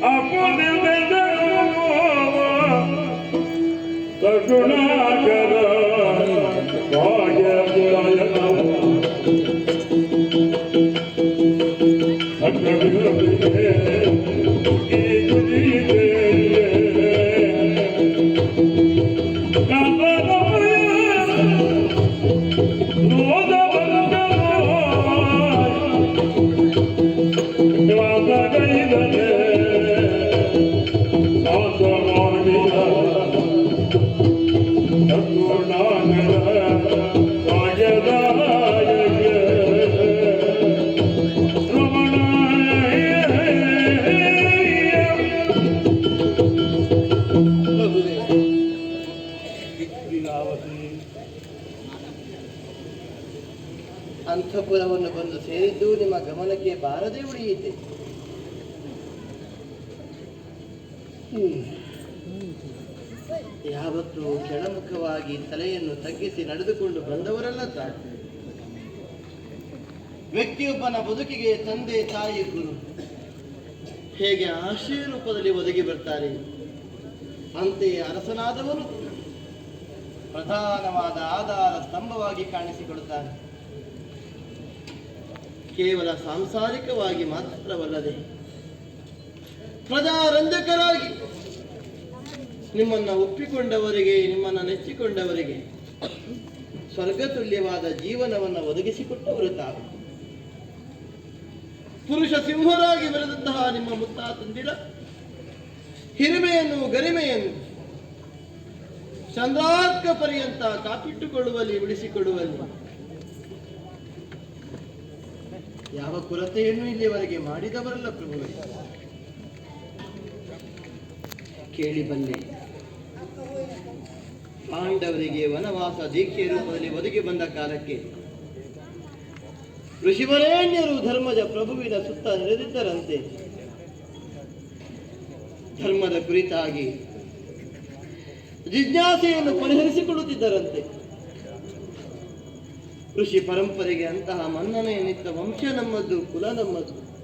Upon ಅಂತಃಪುರವನ್ನು ಬಂದು ಸೇರಿದ್ದು ನಿಮ್ಮ ಗಮನಕ್ಕೆ ಬಾರದೆ ಉಳಿಯಿತೆ. ಯಾವತ್ತೂ ಕೆಳಮುಖವಾಗಿ ತಲೆಯನ್ನು ತಗ್ಗಿಸಿ ನಡೆದುಕೊಂಡು ಬಂದವರಲ್ಲ ತಾಯಿ. ವ್ಯಕ್ತಿಯೊಬ್ಬನ ಬದುಕಿಗೆ ತಂದೆ ತಾಯಿ ಗುರು. ಹೇಗೆ ಆಶ್ರಯ ರೂಪದಲ್ಲಿ ಒದಗಿ ಬರ್ತಾರೆ. ಅಂತೆಯೇ ಅರಸನಾದವನು ಪ್ರಧಾನವಾದ ಆಧಾರ ಸ್ತಂಭವಾಗಿ ಕಾಣಿಸಿಕೊಡುತ್ತಾನೆ ಕೇವಲ ಸಾಂಸಾರಿಕವಾಗಿ ಮಾತ್ರವಲ್ಲದೆ ಪ್ರಜಾರಂಜಕರಾಗಿ ನಿಮ್ಮನ್ನ ಒಪ್ಪಿಕೊಂಡವರಿಗೆ, ನಿಮ್ಮನ್ನ ನೆಚ್ಚಿಕೊಂಡವರಿಗೆ ಸ್ವರ್ಗತುಲ್ಯವಾದ ಜೀವನವನ್ನು ಒದಗಿಸಿಕೊಟ್ಟವರು ತಾವು ಪುರುಷ ಸಿಂಹರಾಗಿ ಬೆಳೆದಂತಹ ನಿಮ್ಮ ಮುತ್ತಾತಂದಿರ ಹಿರಿಮೆಯನ್ನು, ಗರಿಮೆಯನ್ನು ಚಂದ್ರಾರ್ಕ ಪರ್ಯಂತ ಕಾಪಿಟ್ಟುಕೊಳ್ಳುವಲ್ಲಿ ಉಳಿಸಿಕೊಡುವಲ್ಲಿ ಯಾವ ಕೊರತೆಯನ್ನು ಇಲ್ಲಿಯವರೆಗೆ ಮಾಡಿದವರಲ್ಲ ಪ್ರಭುವೇ. ಕೇಳಿ ಬನ್ನಿ. ಪಾಂಡವರಿಗೆ ವನವಾಸ ದೀಕ್ಷೆ ರೂಪದಲ್ಲಿ ಒದಗಿ ಬಂದ ಕಾಲಕ್ಕೆ ಋಷಿವರೇಣ್ಯರು ಧರ್ಮದ ಪ್ರಭುವಿನ ಸುತ್ತ ನೆರೆದಿದ್ದರಂತೆ. ಧರ್ಮದ ಕುರಿತಾಗಿ ಜಿಜ್ಞಾಸೆಯನ್ನು ಪರಿಹರಿಸಿಕೊಳ್ಳುತ್ತಿದ್ದರಂತೆ. ಋಷಿ ಪರಂಪರೆಗೆ ಅಂತಹ ಮನ್ನಣೆಯನ್ನಿತ್ತ ವಂಶ ನಮ್ಮದು ಕುಲ ನಮ್ಮದ್ದು